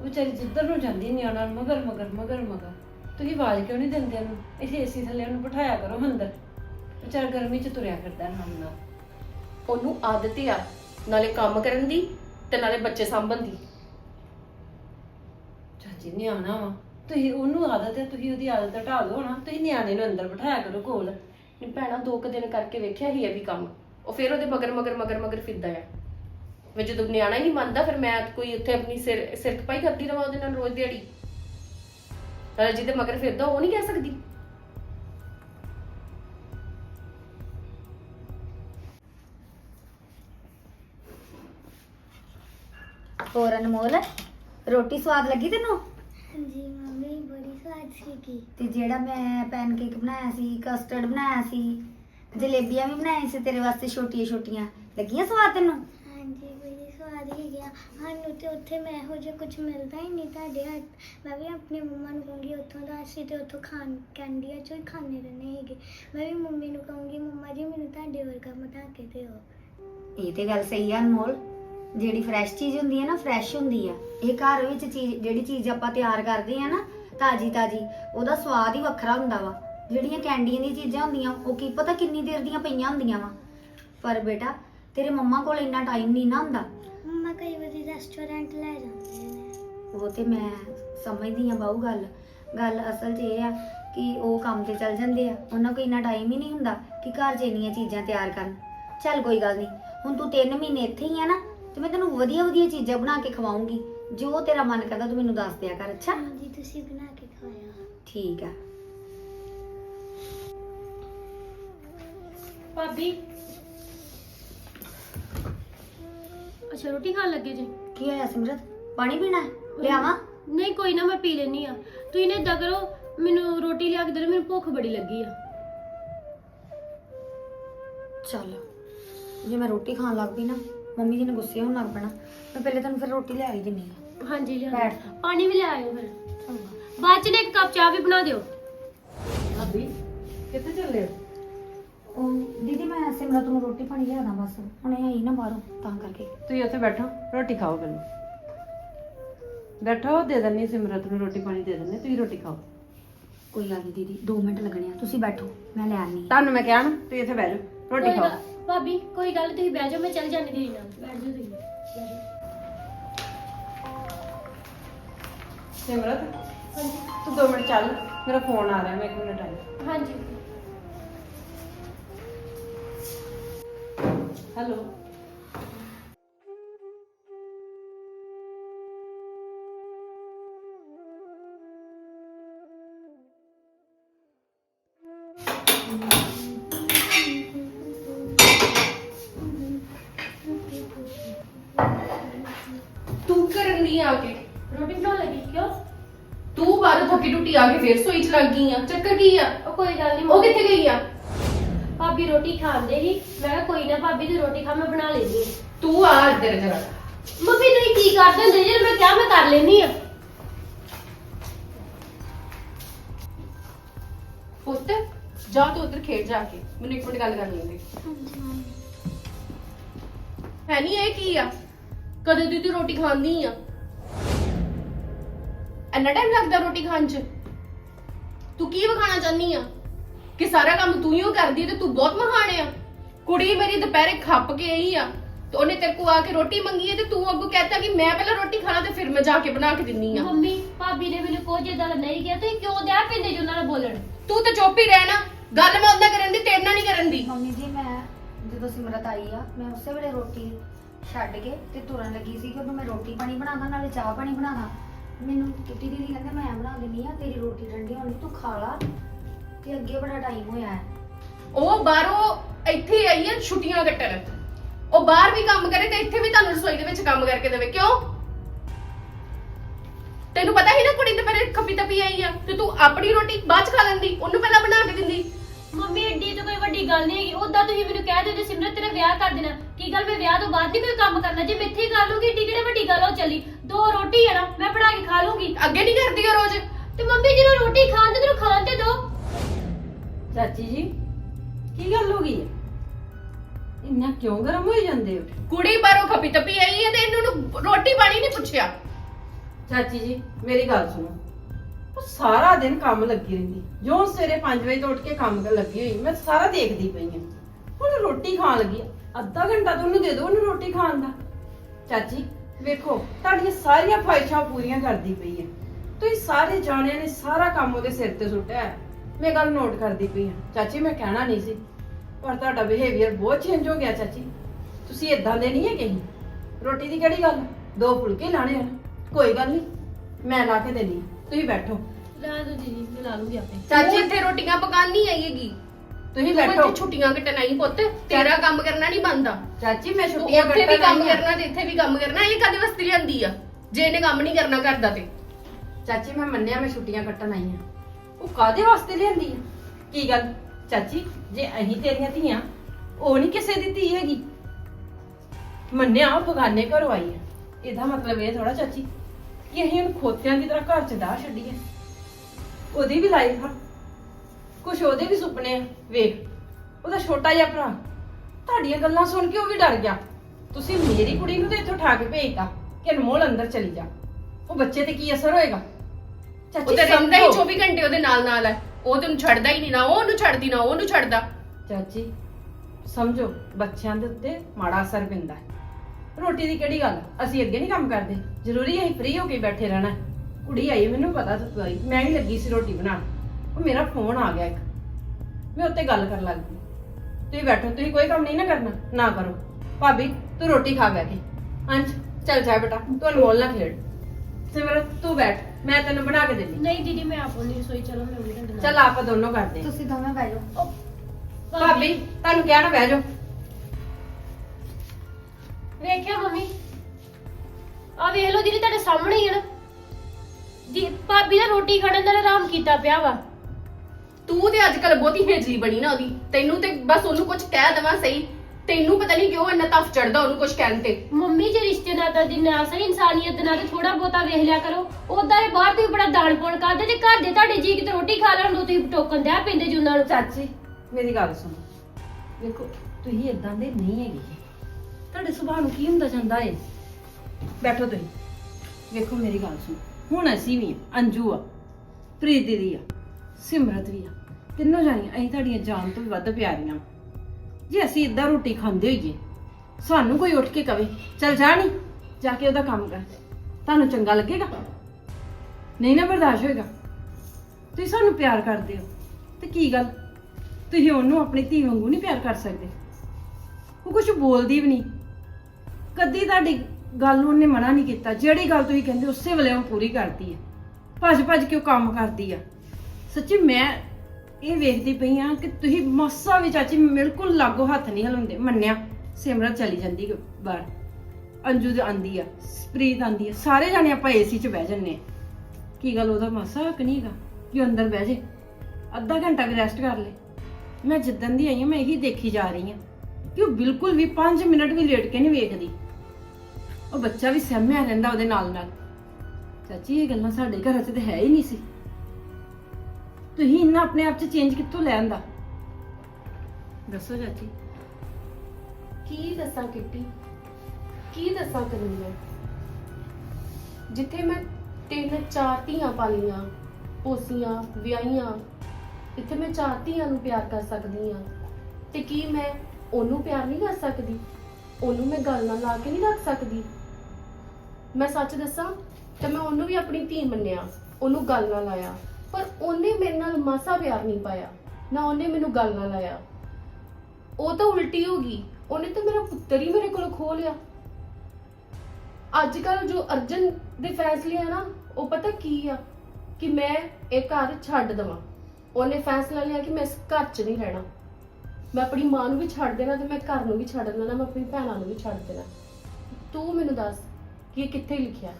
ਉਹ ਵਿਚਾਰੀ ਜਿੱਧਰ ਨੂੰ ਜਾਂਦੀ ਨਿਆਣਾ ਮਗਰ ਮਗਰ ਮਗਰ ਮਗਰ। ਤੁਸੀਂ ਆਵਾਜ਼ ਕਿਉਂ ਨਹੀਂ ਦਿੰਦੇ ਉਹਨੂੰ? ਇੱਥੇ ਏਸੀ ਥੱਲੇ ਉਹਨੂੰ ਬਿਠਾਇਆ ਕਰੋ ਅੰਦਰ। ਵਿਚਾਰ ਗਰਮੀ 'ਚ ਤੁਰਿਆ ਫਿਰਦਾ ਨਾਲ ਨਾਲ। ਉਹਨੂੰ ਆਦਤ ਆ ਨਾਲੇ ਕੰਮ ਕਰਨ ਦੀ ਤੇ ਨਾਲੇ ਬੱਚੇ ਸਾਂਭਣ ਦੀ। ਚਾਚੀ ਨਿਆਣਾ ਵਾ। ਤੁਸੀਂ ਉਹਨੂੰ ਆਦਤ ਹੈ ਤੁਸੀਂ ਉਹਦੀ ਆਦਤ ਹਟਾ ਦਿਓ ਨਾ। ਤੁਸੀਂ ਨਿਆਣੇ ਨੂੰ ਅੰਦਰ ਬਿਠਾਇਆ ਕਰੋ ਕੋਲ। ਨਹੀਂ ਭੈਣਾ ਦੋ ਕੁ ਦਿਨ ਕਰਕੇ ਵੇਖਿਆ ਹੀ ਇਹ ਵੀ ਕੰਮ। ਉਹ ਫਿਰ ਉਹਦੇ ਮਗਰ ਮਗਰ ਮਗਰ ਮਗਰ ਫਿਰਦਾ ਆ। ਵੇ ਜਦੋਂ ਨਿਆਣਾ ਹੀ ਨਹੀਂ ਮੰਨਦਾ ਫਿਰ ਮੈਂ ਕੋਈ ਉੱਥੇ ਆਪਣੀ ਸਿਰ ਸਿਰ ਖਪਾਈ ਕਰਦੀ ਰਵਾਂ ਉਹਦੇ ਨਾਲ ਰੋਜ਼ ਦਿਹਾੜੀ। ਨਾਲੇ ਜਿਹਦੇ ਮਗਰ ਫਿਰਦਾ ਉਹ ਨਹੀਂ ਕਹਿ ਸਕਦੀ। ਹੋਰ ਅਨਮੋਲ ਰੋਟੀ ਸਵਾਦ ਲੱਗੀ ਤੈਨੂੰ? ਹਾਂਜੀ ਮੰਮੀ ਬੜੀ ਸਵਾਦ ਸੀਗੀ ਤੇ ਜਿਹੜਾ ਮੈਂ ਪੈਨਕੇਕ ਬਣਾਇਆ ਸੀ ਕਸਟਰਡ ਬਣਾਇਆ ਸੀ ਜਲੇਬੀਆਂ ਵੀ ਬਣਾਈਆਂ ਸੀ ਤੇਰੇ ਵਾਸਤੇ ਛੋਟੀਆਂ ਛੋਟੀਆਂ ਲੱਗੀਆਂ ਸਵਾਦ ਤੈਨੂੰ? ਸਵਾਦ ਹੀ ਗਿਆ। ਸਾਨੂੰ ਤੇ ਉੱਥੇ ਮੈਂ ਇਹੋ ਜਿਹਾ ਕੁਝ ਮਿਲਦਾ ਹੀ ਨਹੀਂ ਤੁਹਾਡੇ ਹੱਥ। ਮੈਂ ਵੀ ਆਪਣੀ ਮੰਮਾ ਨੂੰ ਕਹੂੰਗੀ, ਉੱਥੋਂ ਦਾ ਅਸੀਂ ਤੇ ਉੱਥੋਂ ਖਾਣ, ਕੈਂਡੀਆਂ ਚੋਂ ਹੀ ਖਾਣੇ ਰਹਿੰਦੇ ਹੈਗੇ। ਮੈਂ ਵੀ ਮੰਮੀ ਨੂੰ ਕਹੂੰਗੀ, ਮੰਮਾ ਜੀ, ਮੈਨੂੰ ਤੁਹਾਡੇ ਵਰਗਾ ਬਣਾ ਕੇ ਦਿਓ। ਇਹ ਤੇ ਗੱਲ ਸਹੀ ਆ ਅਨਮੋਲ। ਜਿਹੜੀ ਫਰੈਸ਼ ਚੀਜ਼ ਹੁੰਦੀ ਹੈ ਨਾ ਫਰੈਸ਼ ਹੁੰਦੀ ਆ। ਇਹ ਘਰ ਵਿੱਚ ਚੀਜ਼, ਜਿਹੜੀ ਚੀਜ਼ ਆਪਾਂ ਤਿਆਰ ਕਰਦੇ ਆ ਨਾ, ਤਾਜੀ ਤਾਜੀ, ਉਹਦਾ ਸਵਾਦ ਹੀ ਵੱਖਰਾ ਹੁੰਦਾ ਵਾ। ਜਿਹੜੀਆਂ ਕੈਂਡੀਆਂ ਦੀਆਂ ਚੀਜ਼ਾਂ ਹੁੰਦੀਆਂ, ਉਹ ਕੀ ਪਤਾ ਕਿੰਨੀ ਦੇਰ ਦੀਆਂ ਪਈਆਂ ਹੁੰਦੀਆਂ ਵਾ। ਪਰ ਬੇਟਾ, ਤੇਰੇ ਮੰਮਾ ਕੋਲ ਇੰਨਾ ਟਾਈਮ ਨਹੀਂ ਨਾ ਹੁੰਦਾ। ਰੈਸਟੋਰੈਂਟ ਲੈ ਜਾਂਦੇ ਨੇ। ਉਹ ਤੇ ਮੈਂ ਸਮਝਦੀ ਆ ਬਾਹੂ ਗੱਲ। ਗੱਲ ਅਸਲ 'ਚ ਇਹ ਆ ਕਿ ਉਹ ਕੰਮ ਤੇ ਚੱਲ ਜਾਂਦੇ ਆ। ਉਹਨਾਂ ਕੋਲ ਇੰਨਾ ਟਾਈਮ ਹੀ ਨਹੀਂ ਹੁੰਦਾ ਕਿ ਘਰ 'ਚ ਇੰਨੀਆਂ ਚੀਜ਼ਾਂ ਤਿਆਰ ਕਰਨ। ਚੱਲ ਕੋਈ ਗੱਲ ਨਹੀਂ ਹੁਣ ਤੂੰ 3 ਮਹੀਨੇ ਇੱਥੇ ਹੀ ਆ ਨਾ ਤੇ ਮੈਂ ਤੈਨੂੰ ਵਧੀਆ ਵਧੀਆ ਚੀਜ਼ਾਂ ਬਣਾ ਕੇ ਖਵਾਉਂਗੀ। ਜੋ ਤੇਰਾ ਮਨ ਕਰਦਾ ਤੂੰ ਮੈਨੂੰ ਦੱਸ ਦਿਆ ਕਰ ਅੱਛਾ? ਹਾਂਜੀ ਤੁਸੀਂ ਬਣਾ ਕੇ ਖਵਾਇਆ ਠੀਕ ਆ। ਭਾਬੀ। ਅੱਛਾ ਰੋਟੀ ਖਾਣ ਲੱਗੇ ਜੇ? ਕੀ ਹੋਇਆ ਸਿਮਰਤ? ਪਾਣੀ ਪੀਣਾ ਹੈ? ਲਿਆਵਾਂ ਨਹੀਂ ਕੋਈ ਨਾ ਮੈਂ ਪੀ ਲੈਣੀ ਆ ਤੁਸੀਂ ਨੇ ਏਦਾਂ ਕਰੋ ਮੈਨੂੰ ਰੋਟੀ ਲਿਆ ਕੇ ਦੇ ਦਿਓ, ਮੈਨੂੰ ਭੁੱਖ ਬੜੀ ਲੱਗੀ ਆ। ਚੱਲ ਜੇ ਮੈਂ ਰੋਟੀ ਖਾਣ ਲੱਗ ਪਈ ਨਾ ਮੰਮੀ ਜੀ ਨੇ ਗੁੱਸੇ ਹੋਣ ਲੱਗ ਪੈਣਾ ਮੈਂ ਪਹਿਲੇ ਤੈਨੂੰ ਫਿਰ ਰੋਟੀ ਲਿਆ ਹੀ ਦਿੰਨੀ ਆ ਹਾਂਜੀ ਲਿਆ ਬੈਠ। ਦਿਓ। ਪਾਣੀ ਵੀ ਲੈ ਆਇਓ ਫਿਰ। ਚੰਗਾ ਬਾਅਦ ਚ ਨਾ ਇੱਕ ਕੱਪ ਚਾਹ ਵੀ ਬਣਾ ਦਿਓ। ਅਭੀ ਕਿੱਥੇ ਚੱਲੇ ਹੋ? ਉਹ ਦੀਦੀ ਮੈਂ ਸਿਮਰਤ ਨੂੰ ਰੋਟੀ ਪਾਣੀ ਲਿਆਦਾ ਬਸ। ਹੁਣੇ ਆਈ ਨਾ ਬਾਹਰੋਂ ਤਾਂ ਕਰਕੇ। ਤੁਸੀਂ ਉੱਥੇ ਬੈਠੋ ਰੋਟੀ ਖਾਓ ਪਹਿਲਾਂ। ਬੈਠੋ ਦੇ ਦਿੰਨੀ ਸਿਮਰਤ ਨੂੰ ਰੋਟੀ ਪਾਣੀ ਦੇ ਦਿੰਨੀ ਤੁਸੀਂ ਰੋਟੀ ਖਾਓ। ਕੋਈ ਗੱਲ ਨਹੀਂ ਦੀਦੀ 2 ਮਿੰਟ ਲੱਗਣੇ ਆ ਤੁਸੀਂ ਬੈਠੋ ਮੈਂ ਲੈ ਆਨੀ ਤੁਹਾਨੂੰ ਮੈਂ ਕਿਹਾ ਨਾ ਤੁਸੀਂ ਇੱਥੇ ਬਹਿ ਜਾਓ ਰੋਟੀ ਕੋਈ ਖਾਓ। ਗੱਲ- ਭਾਬੀ ਕੋਈ ਗੱਲ ਨੀ, ਤੁਸੀਂ ਬਹਿ ਜਾਓ ਮੈਂ ਚੱਲ ਜਾਂਦੀ ਤੇਰੀ ਨਾਲ। ਬੈਠ ਜਾਓ ਤੁਸੀਂ ਬਹਿ ਜਾਓ। ਸਿਮਰਤ ਤੂੰ 2 ਮਿੰਟ ਚੱਲ ਮੇਰਾ ਫੋਨ ਆ ਰਿਹਾ ਮੈਂ 1 ਮਿੰਟ ਆਈ। ਹਾਂਜੀ। ਹੈਲੋ ਤੂੰ ਕਰਨ ਦੀ ਆ ਕੇ ਰੋਟੀ ਬਣਾਉਣ ਲੱਗੀ ਕਿਉਂ ਤੂੰ ਬਾਹਰ ਥੱਕੀ ਟੁੱਟੀ ਆ ਕੇ ਫੇਰ ਸੋਈ ਚ ਲੱਗ ਗਈ ਆ ਚੱਕਰ ਕੀ ਆ ਉਹ ਕੋਈ ਗੱਲ ਨਹੀਂ ਉਹ ਕਿੱਥੇ ਗਈ ਆ ਭਾਬੀ ਰੋਟੀ ਖਾਂਦੇ ਹੀ। ਮੈਂ ਕਿਹਾ ਕੋਈ ਨਾ ਭਾਬੀ ਤੇ ਰੋਟੀ ਖਾ ਮੈਂ ਬਣਾ ਲੈਂਦੀ ਹਾਂ। ਤੂੰ ਆ ਇੱਧਰ ਜਰਾ। ਮੰਮੀ ਤੁਸੀਂ ਕੀ ਕਰਦੇ ਹੁੰਦੇ ਜੇ? ਮੈਂ ਕਿਹਾ ਮੈਂ ਕਰ ਲੈਣੀ ਆ ਪੁੱਤ ਜਾ ਤੂੰ ਉੱਧਰ ਖੇਡ ਜਾ ਕੇ। ਮੈਨੂੰ ਇੱਕ ਮਿੰਟ ਗੱਲ ਕਰ ਲੈਂਦੇ ਹਾਂਜੀ ਮੰਮੀ ਹੈ ਨਹੀਂ ਇਹ ਕੀ ਆ? ਕਦੇ ਦੀ ਤੂੰ ਰੋਟੀ ਖਾਂਦੀ ਆ? ਇੰਨਾ ਟਾਈਮ ਲੱਗਦਾ ਰੋਟੀ ਖਾਣ ਚ? ਤੂੰ ਕੀ ਵਿਖਾਣਾ ਚਾਹਨੀ ਆ? ਕਿ ਸਾਰਾ ਕੰਮ ਤੂੰ ਹੀ ਓ ਕਰਦੀ ਤੇ ਤੂੰ ਬਹੁਤ ਮਹਾਨ ਆ। ਕੁੜੀ ਮੇਰੀ ਦੁਪਹਿਰੇ ਖੱਪ ਕੇ ਆਈ ਆ ਤੇ ਉਹਨੇ ਤੇਰੇ ਕੋ ਆ ਕੇ ਰੋਟੀ ਮੰਗੀ ਹੈ ਤੇ ਤੂੰ ਅੱਗੋਂ ਕਹਤਾ ਕਿ ਮੈਂ ਪਹਿਲਾਂ ਰੋਟੀ ਖਾਣਾ ਤੇ ਫਿਰ ਮੈਂ ਜਾ ਕੇ ਬਣਾ ਕੇ ਦਿੰਨੀ ਆ। ਮੰਮੀ ਭਾਬੀ ਨੇ ਮੈਨੂੰ ਕੁਝ ਇਦਾਂ ਦਾ ਨਹੀਂ ਕਿਹਾ। ਤੁਸੀਂ ਕਿਉਂ ਦਿਆ ਪੈਂਦੇ ਜੀ ਉਹਨਾਂ ਨਾਲ ਬੋਲਣ? ਤੂੰ ਤੇ ਚੁੱਪ ਹੀ ਰਹਿਣਾ। ਗੱਲ ਮੈਂ ਉਹਦਾ ਕਰਨ ਦੀ ਤੇਰੇ ਨਾਲ ਨਹੀਂ ਕਰਨ ਦੀ। ਮੰਮੀ ਜੀ ਮੈਂ ਜਦੋਂ ਸਿਮਰਤ ਆਈ ਆ ਮੈਂ ਉਸੇ ਵੇਲੇ ਰੋਟੀ ਛੱਡ ਕੇ ਤੇ ਤੁਰਨ ਲੱਗੀ ਸੀ ਕਿ ਉਹਨੂੰ ਮੈਂ ਰੋਟੀ ਪਾਣੀ ਬਣਾਦਾ ਨਾਲੇ ਚਾਹ ਪਾਣੀ ਬਣਾਦਾ ਮੈਨੂੰ ਕਿੱਟੀ ਦੀਦੀ ਕਹਿੰਦੇ ਮੈਂ ਬਣਾ ਦਿੰਦੀ ਆ ਤੇਰੀ ਰੋਟੀ ਠੰਡੀ ਹੋਣੀ ਤੂੰ ਖਾ ਲਾ। ਤੇ ਅੱਗੇ ਬੜਾ ਟਾਈਮ ਹੋਇਆ ਹੈ। ਉਹ ਬਾਹਰੋਂ ਇੱਥੇ ਆਈ ਹੈ ਛੁੱਟੀਆਂ ਕੱਟਣ। ਉਹ ਬਾਹਰ ਵੀ ਕੰਮ ਕਰੇ ਤੇ ਇੱਥੇ ਵੀ ਤੁਹਾਨੂੰ ਰਸੋਈ ਦੇ ਵਿੱਚ ਕੰਮ ਕਰਕੇ ਦੇਵੇ। ਕਿਉਂ? ਤੈਨੂੰ ਪਤਾ ਹੀ ਨਾ ਕੁੜੀ ਤੇ ਮੇਰੇ ਖੱਪੀ ਤਪੀ ਆਈ ਆ ਤੇ ਤੂੰ ਆਪਣੀ ਰੋਟੀ ਬਾਅਦ ਚ ਖਾ ਲੈਂਦੀ ਉਹਨੂੰ ਪਹਿਲਾਂ ਬਣਾ ਕੇ ਦਿੰਦੀ। ਮੰਮੀ ਐਡੀ ਤਾਂ ਕੋਈ ਵੱਡੀ ਗੱਲ ਨਹੀਂ ਹੈਗੀ। ਉਦਾਂ ਤੁਸੀਂ ਮੈਨੂੰ ਕਹਿ ਦਿੰਦੇ ਸਿਮਰਤ ਤੇਰਾ ਵਿਆਹ ਕਰ ਦੇਣਾ। ਕੀ ਗੱਲ ਮੈਂ ਵਿਆਹ ਤੋਂ ਬਾਅਦ ਨਹੀਂ ਕੋਈ ਕੰਮ ਕਰਨਾ? ਜੇ ਮੈਂ ਇੱਥੇ ਹੀ ਕਰ ਲੂੰਗੀ ਏਡੀ ਕਿਹੜੀ ਵੱਡੀ ਗੱਲ ਹੋ ਚੱਲੀ। ਦੋ ਰੋਟੀ ਹੈ ਨਾ ਮੈਂ ਬਣਾ ਕੇ ਖਾ ਲੂੰਗੀ ਅੱਗੇ ਨਹੀਂ ਕਰਦੀ ਉਹ ਰੋਜ਼। ਤੇ ਮੰਮੀ ਜਦੋਂ ਰੋਟੀ ਖਾਣ ਦੇ ਤੈਨੂੰ ਖਾਣ ਤੇ ਦੋ। ਚਾਚੀ ਜੀ ਕੀ ਗੱਲ ਹੋ ਗਈ ਹੈ? ਇੰਨਾ ਕਿਉਂ ਗਰਮ ਹੋਈ ਜਾਂਦੇ ਹੋ? ਕੁੜੀ ਬਾਹਰੋਂ ਖੱਪੀ ਤਪੀ ਆਈ ਹੈ ਤੇ ਇਹਨੂੰ ਨੂੰ ਰੋਟੀ ਪਾਣੀ ਨਹੀਂ ਪੁੱਛਿਆ। ਚਾਚੀ ਜੀ ਮੇਰੀ ਗੱਲ ਸੁਣੋ। ਉਹ ਸਾਰਾ ਦਿਨ ਕੰਮ ਲੱਗੀ ਰਹਿੰਦੀ। ਜੋ ਸਵੇਰੇ 5 ਵਜੇ ਤੋਂ ਉੱਠ ਕੇ ਕੰਮ ਕਰਨ ਲੱਗੀ ਹੋਈ ਮੈਂ ਸਾਰਾ ਦੇਖਦੀ ਪਈ ਹਾਂ। ਹੁਣ ਰੋਟੀ ਖਾਣ ਲੱਗੀ ਆ। ਅੱਧਾ ਘੰਟਾ ਤਾਂ ਉਹਨੂੰ ਦੇ ਦਿਓ ਉਹਨੂੰ ਰੋਟੀ ਖਾਣ ਦਾ। ਚਾਚੀ ਵੇਖੋ ਤੁਹਾਡੀਆਂ ਸਾਰੀਆਂ ਫਾਇਸ਼ਾਂ ਪੂਰੀਆਂ ਕਰਦੀ ਪਈ ਹੈ। ਤੁਸੀਂ ਸਾਰੇ ਜਾਣਿਆਂ ਨੇ ਸਾਰਾ ਕੰਮ ਉਹਦੇ ਸਿਰ ਤੇ ਸੁੱਟਿਆ ਹੈ। ਮੈਂ ਗੱਲ ਨੋਟ ਕਰਦੀ ਪਈ ਹਾਂ। ਚਾਚੀ ਮੈਂ ਕਹਿਣਾ ਨਹੀਂ ਸੀ। ਪਰ ਤੁਹਾਡਾ ਬਿਹੇਵੀਅਰ ਬਹੁਤ ਚੇਂਜ ਹੋ ਗਿਆ ਚਾਚੀ। ਤੁਸੀਂ ਇਦਾਂ ਦੇ ਨਹੀਂ ਹੈਗੇ। ਰੋਟੀ ਦੀ ਕਿਹੜੀ ਗੱਲ? ਦੋ ਫੁਲਕੇ ਲਾਣੇ ਹਨ ਕੋਈ ਗੱਲ ਨਹੀਂ ਮੈਂ ਲਾ ਕੇ ਦੇਣੀ ਤੁਸੀਂ ਬੈਠੋ। ਲੈ ਦੋ ਜੀ ਮੈਂ ਲਾ ਲੂੰਗੀ ਆਪੇ। ਚਾਚੀ ਇੱਥੇ ਰੋਟੀਆਂ ਪਕਾਉਣ ਨਹੀਂ ਆਈ ਹੈਗੀ ਤੁਸੀਂ ਬੈਠੋ। ਇੱਥੇ ਛੁੱਟੀਆਂ ਕੱਟਣ ਆਈ ਪੁੱਤ। ਤੇਰਾ ਕੰਮ ਕਰਨਾ ਨਹੀਂ ਬੰਦਾ ਚਾਚੀ ਮੈਂ ਛੁੱਟੀਆਂ ਉੱਥੇ ਵੀ ਕੱਟਣ ਕੰਮ। ਕਰਨਾ ਤੇ ਇੱਥੇ ਵੀ ਕੰਮ ਕਰਨਾ ਇਹ ਕਦੇ ਵਸਤੀ ਲਿਆਂਦੀ ਆ? ਜੇ ਇਹਨੇ ਕੰਮ ਨਹੀਂ ਕਰਨਾ ਕਰਦਾ ਤੇ। ਚਾਚੀ ਮੈਂ ਮੰਨਿਆ ਮੈਂ ਛੁੱਟੀਆਂ ਕੱਟਣ ਆਈ ਹਾਂ। ਉਹ ਕਾਦੇ ਵਾਸਤੇ ਲਿਆਂਦੀ ਆ? ਕੀ ਗੱਲ? ਚਾਚੀ, ਜੇ ਅਸੀਂ ਤੇਰੀਆਂ ਧੀਆਂ, ਉਹ ਨਹੀਂ ਕਿਸੇ ਦੀ ਧੀ ਹੈਗੀ। ਮੰਨਿਆ ਉਹ ਬਗਾਨੇ ਘਰੋਂ ਆਈ ਆ। ਇਹਦਾ ਮਤਲਬ ਇਹ ਥੋੜਾ ਚਾਚੀ, ਕਿ ਅਸੀਂ ਉਹਨੂੰ ਖੋਤਿਆਂ ਦੀ ਤਰ੍ਹਾਂ ਘਰ ਚ ਦਾਹ ਛੱਡੀਏ ਉਹਦੀ ਵੀ ਲਾਈਫ ਆ। ਕੁਛ ਉਹਦੇ ਵੀ ਸੁਪਨੇ ਆ। ਵੇਖ, ਉਹਦਾ ਛੋਟਾ ਜਿਹਾ ਭਰਾ। ਤੁਹਾਡੀਆਂ ਗੱਲਾਂ ਸੁਣ ਕੇ ਉਹ ਵੀ ਡਰ ਗਿਆ। ਤੁਸੀਂ ਮੇਰੀ ਕੁੜੀ ਨੂੰ ਤਾਂ ਇੱਥੋਂ ਠਾ ਕੇ ਭੇਜਤਾ, ਕਿ ਅਨਮੋਲ ਅੰਦਰ ਚਲੀ ਜਾ। ਉਹ ਬੱਚੇ ਤੇ ਕੀ ਅਸਰ ਹੋਏਗਾ? ਉਹ ਤੇ ਰਹਿੰਦਾ ਹੀ ਸਮਝੋ। 24 ਘੰਟੇ ਉਹਦੇ ਨਾਲ ਨਾਲ ਹੈ। ਉਹ ਤੈਨੂੰ ਛੱਡਦਾ ਹੀ ਨਹੀਂ ਨਾ ਉਹ ਉਹਨੂੰ ਛੱਡਦੀ ਨਾ ਉਹ ਉਹਨੂੰ ਛੱਡਦਾ। ਚਾਚੀ ਸਮਝੋ ਬੱਚਿਆਂ ਦੇ ਉੱਤੇ ਮਾੜਾ ਅਸਰ ਪੈਂਦਾ ਹੈ। ਰੋਟੀ ਦੀ ਕਿਹੜੀ ਗੱਲ? ਅਸੀਂ ਅੱਗੇ ਨਹੀਂ ਕੰਮ ਕਰਦੇ। ਜ਼ਰੂਰੀ ਅਸੀਂ ਫ੍ਰੀ ਹੋ ਕੇ ਬੈਠੇ ਰਹਿਣਾ ਹੈ। ਕੁੜੀ ਆਈ ਮੈਨੂੰ ਪਤਾ ਤਾਂ ਆਈ। ਮੈਂ ਹੀ ਲੱਗੀ ਸੀ ਰੋਟੀ ਬਣਾਉਣ। ਉਹ ਮੇਰਾ ਫੋਨ ਆ ਗਿਆ ਇੱਕ। ਮੈਂ ਉੱਤੇ ਗੱਲ ਕਰਨ ਲੱਗ ਗਈ ਤੁਸੀਂ ਬੈਠੋ ਤੁਸੀਂ ਕੋਈ ਕੰਮ ਨਹੀਂ ਨਾ ਕਰਨਾ। ਨਾ ਕਰੋ। ਭਾਬੀ ਤੂੰ ਰੋਟੀ ਖਾ ਬੈ ਕੇ। ਅੰਜ ਚੱਲ ਜਾ ਬੇਟਾ ਤੂੰ ਅਨਮੋਲ ਨਾਲ ਖੇਡ। ਸਿਮਰਤ ਤੂੰ ਬੈਠ ਮੈਂ ਤੈਨੂੰ ਬਣਾ ਕੇ ਦੇਣੀ ਨਹੀਂ ਦੀਦੀ ਮੈਂ ਆਪੋ ਨਹੀਂ ਰਸੋਈ ਚਲੋ ਮੈਂ ਉਹਦੇ ਨਾਲ ਚੱਲ ਆਪਾਂ ਦੋਨੋਂ ਕਰਦੇ। ਹਾਂ। ਤੁਸੀਂ ਦੋਵੇਂ ਬਹਿ ਜਾਓ। ਭਾਬੀ ਤੁਹਾਨੂੰ ਕਿਹਾ ਨਾ ਬਹਿ ਜਾਓ। ਵੇਖਿਆ ਮੰਮੀ। ਆ ਵੇਖ ਲਓ ਦੀਦੀ ਤੁਹਾਡੇ ਸਾਹਮਣੇ ਹੀ ਹੈ ਨਾ। ਦੀ ਭਾਬੀ ਦਾ ਰੋਟੀ ਖਾਣ ਦਾ ਆਰਾਮ ਕੀਤਾ ਪਿਆ ਵਾ। ਤੂੰ ਤੇ ਅੱਜ ਕੱਲ ਬਹੁਤੀ ਹੇਜਲੀ ਬਣੀ ਨਾ ਉਹਦੀ। ਤੈਨੂੰ ਤੇ ਬਸ ਉਹਨੂੰ ਕੁਝ ਕਹਿ ਦੇਵਾਂ ਸਹੀ। ਤੈਨੂੰ ਪਤਾ ਨਹੀਂ ਕਿਉਂ ਇੰਨਾ ਤਫ ਚੜਦਾ ਉਹਨੂੰ ਕੁਝ ਕਹਿਣ ਤੇ। ਮੰਮੀ ਜੇ ਰਿਸ਼ਤੇ ਨਾਤਾ ਦੀ ਨਾ ਸਹੀ ਇਨਸਾਨੀਅਤ ਨਾਲ ਤੇ ਥੋੜਾ ਬਹੁਤਾ ਵੇਖ ਲਿਆ ਕਰੋ। ਉਦਾਂ ਇਹ ਬਾਹਰ ਤੁਸੀਂ ਬੜਾ ਦਾਣ ਪਾਉਣ ਕਰਦੇ ਤੇ ਘਰ ਦੇ ਤੁਹਾਡੇ ਜੀ ਕਿਤੇ ਰੋਟੀ ਖਾ ਲੈਣ ਦੋ ਤੁਸੀਂ ਟੋਕਨ ਦਿਆ ਪੈਂਦੇ ਜੀ ਉਹਨਾਂ ਨੂੰ। ਚਾਚੀ ਮੇਰੀ ਗੱਲ ਸੁਣੋ। ਵੇਖੋ ਤੁਸੀਂ ਇਦਾਂ ਦੇ ਨਹੀਂ ਹੈਗੇ ਤੁਹਾਡੇ ਸੁਭਾਅ ਨੂੰ ਕੀ ਹੁੰਦਾ ਜਾਂਦਾ ਏ? ਬੈਠੋ ਤੁਸੀਂ। ਵੇਖੋ ਮੇਰੀ ਗੱਲ ਸੁਣੋ। ਹੁਣ ਅਸੀਂ ਵੀ ਆ, ਅੰਜੂ ਆ ਪ੍ਰੀਤ ਦੀਦੀ ਆ ਸਿਮਰਤ ਵੀ ਆ। ਤਿੰਨੋਂ ਜਾਣੀਆਂ ਅਸੀਂ ਤੁਹਾਡੀਆਂ ਜਾਨ ਤੋਂ ਵੀ ਵੱਧ ਪਿਆਰੀਆਂ। ਵਾਂ। ਜੇ ਅਸੀਂ ਇਦਾਂ ਰੋਟੀ ਖਾਂਦੇ ਹੋਈਏ, ਸਾਨੂੰ ਕੋਈ ਉੱਠ ਕੇ ਕਵੇ, ਚੱਲ ਜਾ ਨਹੀਂ ਜਾ ਕੇ ਉਹਦਾ ਕੰਮ ਕਰ। ਤੁਹਾਨੂੰ ਚੰਗਾ ਲੱਗੇਗਾ? ਨਹੀਂ ਨਾ ਬਰਦਾਸ਼ਤ ਹੋਏਗਾ। ਤੁਸੀਂ ਸਾਨੂੰ ਪਿਆਰ ਕਰਦੇ ਹੋ। ਤੇ ਕੀ ਗੱਲ? ਤੁਸੀਂ ਉਹਨੂੰ ਆਪਣੀ ਧੀ ਵਾਂਗੂ ਨਹੀਂ ਪਿਆਰ ਕਰ ਸਕਦੇ। ਉਹ ਕੁਝ ਬੋਲਦੀ ਵੀ ਨਹੀਂ। ਕਦੀ ਤੁਹਾਡੀ ਗੱਲ ਨੂੰ ਉਹਨੇ ਮਨਾ ਨਹੀਂ ਕੀਤਾ। ਜਿਹੜੀ ਗੱਲ ਤੁਸੀਂ ਕਹਿੰਦੇ ਉਸੇ ਵੇਲੇ ਉਹ ਪੂਰੀ ਕਰਦੀ ਹੈ। ਭੱਜ ਭੱਜ ਕੇ ਉਹ ਕੰਮ ਕਰਦੀ ਆ। ਸੱਚੀ ਮੈਂ ਇਹ ਵੇਖਦੀ ਪਈ ਆ ਕਿ ਤੁਸੀਂ ਮਾਸਾ ਵੀ ਚਾਚੀ ਬਿਲਕੁਲ ਲਾਗੋ ਹੱਥ ਨਹੀਂ ਹਲਾਉਂਦੇ। ਮੰਨਿਆ, ਸਿਮਰਤ ਚਲੀ ਜਾਂਦੀ ਬਾਹਰ। ਅੰਜੂ ਦੇ ਆਂਦੀ ਆ, ਪ੍ਰੀਤ ਆਂਦੀ ਆ, ਸਾਰੇ ਜਾਣੇ ਆਪਾਂ ਏਸੀ 'ਚ ਬਹਿ ਜੰਨੇ ਆ। ਕੀ ਗੱਲ, ਉਹਦਾ ਮਾਸਾ ਹੱਕ ਨਹੀਂ ਕਿ ਅੰਦਰ ਬਹਿ ਜੇ। ਅੱਧਾ ਘੰਟਾ ਵੀ ਰੈਸਟ ਕਰ ਲੇ। ਮੈਂ ਜਿੱਦਣ ਦੀ ਆਈ ਹਾਂ ਮੈਂ ਇਹੀ ਦੇਖੀ ਜਾ ਰਹੀ ਹਾਂ ਕਿ ਉਹ ਬਿਲਕੁਲ ਵੀ 5 ਮਿੰਟ ਵੀ ਲੇਟ ਕੇ ਨਹੀਂ ਵੇਖਦੀ। ਉਹ ਬੱਚਾ ਵੀ ਸਹਿਮਿਆ ਰਹਿੰਦਾ ਉਹਦੇ ਨਾਲ ਨਾਲ ਚਾਚੀ, ਇਹ ਗੱਲਾਂ ਸਾਡੇ ਘਰ 'ਚ ਤੇ ਹੈ ਹੀ ਨਹੀਂ ਸੀ। ਤੁਸੀਂ ਇੰਨਾ ਆਪਣੇ ਆਪ 'ਚ ਚੇਂਜ ਕਿੱਥੋਂ ਲੈ ਆਂਦਾ ਦੱਸੋ ਚਾਚੀ। ਕੀ ਦੱਸਾਂ ਕਿੱਟੀ? ਕੀ ਦੱਸਾਂ ਤੈਨੂੰ ਮੈਂ? ਜਿੱਥੇ ਮੈਂ ਤਿੰਨ ਚਾਰ ਧੀਆਂ ਪਾਲੀਆਂ ਪੋਸੀਆਂ ਵਿਆਹੀਆਂ ਇੱਥੇ ਮੈਂ ਚਾਰ ਧੀਆਂ ਨੂੰ ਪਿਆਰ ਕਰ ਸਕਦੀ ਆ ਤੇ ਕੀ ਮੈਂ ਉਹਨੂੰ ਪਿਆਰ ਨਹੀਂ ਕਰ ਸਕਦੀ? ਉਹਨੂੰ ਮੈਂ ਗੱਲ ਨਾਲ ਲਾ ਕੇ ਨਹੀਂ ਰੱਖ ਸਕਦੀ? ਮੈਂ ਸੱਚ ਦੱਸਾਂ ਤੇ ਮੈਂ ਉਹਨੂੰ ਵੀ ਆਪਣੀ ਧੀ ਮੰਨਿਆ ਉਹਨੂੰ ਗੱਲ ਨਾਲ ਲਾਇਆ। ਪਰ ਉਹਨੇ ਮੇਰੇ ਨਾਲ ਮਾਸਾ ਪਿਆਰ ਨਹੀਂ ਪਾਇਆ, ਨਾ ਉਹਨੇ ਮੈਨੂੰ ਗੱਲ ਨਾਲ ਲਾਇਆ। ਉਹ ਤਾਂ ਉਲਟੀ ਹੋ ਗਈ, ਉਹਨੇ ਤਾਂ ਮੇਰਾ ਪੁੱਤਰ ਹੀ ਮੇਰੇ ਕੋਲ ਖੋਹ ਲਿਆ। ਅੱਜ ਕੱਲ ਜੋ ਅਰਜਨ ਦੇ ਫੈਸਲੇ ਆ ਨਾ, ਉਹ ਪਤਾ ਕੀ ਆ? ਕਿ ਮੈਂ ਇਹ ਘਰ ਛੱਡ ਦਵਾਂ। ਉਹਨੇ ਫੈਸਲਾ ਲਿਆ ਕਿ ਮੈਂ ਇਸ ਘਰ 'ਚ ਨਹੀਂ ਰਹਿਣਾ। ਮੈਂ ਆਪਣੀ ਮਾਂ ਨੂੰ ਵੀ ਛੱਡ ਦੇਣਾ ਤੇ ਮੈਂ ਘਰ ਨੂੰ ਵੀ ਛੱਡ ਦੇਣਾ ਮੈਂ ਆਪਣੀ ਭੈਣਾਂ ਨੂੰ ਵੀ ਛੱਡ ਦੇਣਾ। ਤੂੰ ਮੈਨੂੰ ਦੱਸ ਕਿ ਇਹ ਕਿੱਥੇ ਲਿਖਿਆ?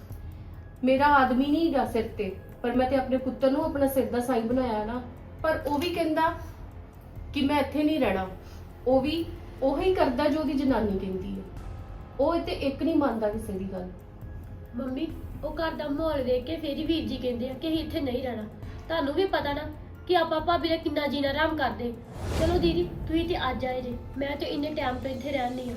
ਮੇਰਾ ਆਦਮੀ ਨਹੀਂ ਹੈਗਾ ਸਿਰ ਤੇ। ਪਰ ਮੈਂ ਤੇ ਆਪਣੇ ਪੁੱਤਰ ਨੂੰ ਆਪਣਾ ਸਿਰ ਦਾ ਸਾਈ ਬਣਾਇਆ ਨਾ, ਪਰ ਉਹ ਵੀ ਕਹਿੰਦਾ ਕਿ ਮੈਂ ਇੱਥੇ ਨਹੀਂ ਰਹਿਣਾ। ਉਹ ਵੀ ਉਹੀ ਕਰਦਾ ਜੋ ਉਹਦੀ ਜਨਾਨੀ ਕਹਿੰਦੀ ਹੈ। ਉਹ ਇੱਥੇ ਇੱਕ ਨਹੀਂ ਮੰਨਦਾ ਕਿਸੇ ਦੀ ਗੱਲ। ਮੰਮੀ, ਉਹ ਘਰ ਦਾ ਮਾਹੌਲ ਵੇਖ ਕੇ ਫੇਰ ਹੀ ਵੀਰ ਜੀ ਕਹਿੰਦੇ ਆ ਕਿ ਅਸੀਂ ਇੱਥੇ ਨਹੀਂ ਰਹਿਣਾ। ਤੁਹਾਨੂੰ ਵੀ ਪਤਾ ਨਾ ਕਿ ਆਪਾਂ ਭਾਬੀ ਦਾ ਕਿੰਨਾ ਜੀਣਾ ਆਰਾਮ ਕਰਦੇ। ਚਲੋ ਦੀਦੀ, ਤੁਸੀਂ ਤੇ ਅੱਜ ਆਏ ਜੇ। ਮੈਂ ਤੇ ਇੰਨੇ ਟਾਈਮ ਤੋਂ ਇੱਥੇ ਰਹਿਣ ਰਹਿਣੀ ਆ